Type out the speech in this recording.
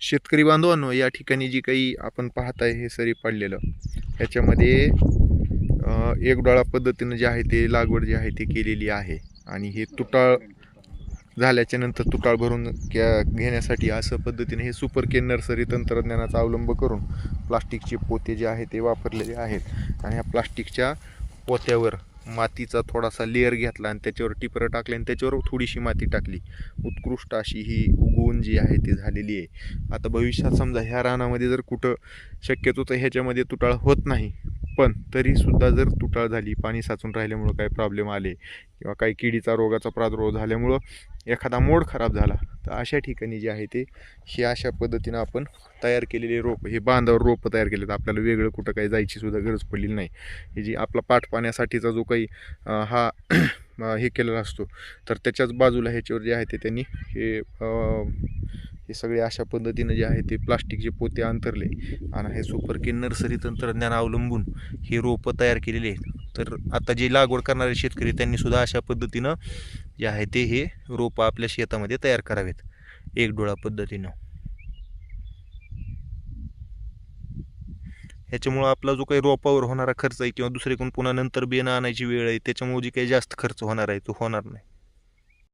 शेतकरी बांधवांनो या ठिकाणी जी काही आपण पाहत आहे हे सरी पडलेलं ह्याच्यामध्ये एक डोळा पद्धतीनं जे आहे ते लागवड जी आहे ती केलेली आहे. आणि हे तुटाळ झाल्याच्यानंतर तुटाळ भरून घ्या घेण्यासाठी असं पद्धतीने हे सुपर केन नर्सरी तंत्रज्ञानाचा अवलंब करून प्लास्टिकचे पोते जे आहे ते वापरलेले आहेत. आणि ह्या प्लास्टिकच्या पोत्यावर मातीचा थोडासा लेअर घेतला आणि त्याच्यावर टिपरं टाकले आणि त्याच्यावर थोडीशी माती टाकली. उत्कृष्ट अशी ही उगवून जी आहे ती झालेली आहे. आता भविष्यात समजा ह्या रानामध्ये जर कुठं शक्यतो तर ह्याच्यामध्ये तुटाळ होत नाही पण तरीसुद्धा जर तुटाळ झाली पाणी साचून राहिल्यामुळं काही प्रॉब्लेम आले किंवा काही किडीचा रोगाचा प्रादुर्भाव झाल्यामुळं एखादा मोड खराब झाला तर अशा ठिकाणी जे आहे ते हे अशा पद्धतीनं आपण तयार केलेले रोप हे बांधावर रोपं तयार केलेत. आपल्याला वेगळं कुठं काही जायची सुद्धा गरज पडलेली नाही. हे जी आपला पाठ पाण्यासाठीचा जो काही हा हे केलेला असतो तर त्याच्याच बाजूला ह्याच्यावर जे आहे ते त्यांनी हे हे सगळे अशा पद्धतीनं जे आहे ते प्लास्टिकचे पोते अंतरले. आणि हे सुपर के नर्सरी तंत्रज्ञान अवलंबून हे रोपं तयार केलेली आहेत. तर आता जे लागवड करणारे शेतकरी त्यांनी सुद्धा अशा पद्धतीनं जे आहे ते हे रोपं आपल्या शेतामध्ये तयार करावेत. एक डोळा पद्धतीनं. ह्याच्यामुळं आपला जो काही रोपावर होणारा खर्च आहे किंवा दुसरीकडून पुन्हा नंतर बियाणं आणायची वेळ आहे त्याच्यामुळे जी काही जास्त खर्च होणार आहे तो होणार नाही.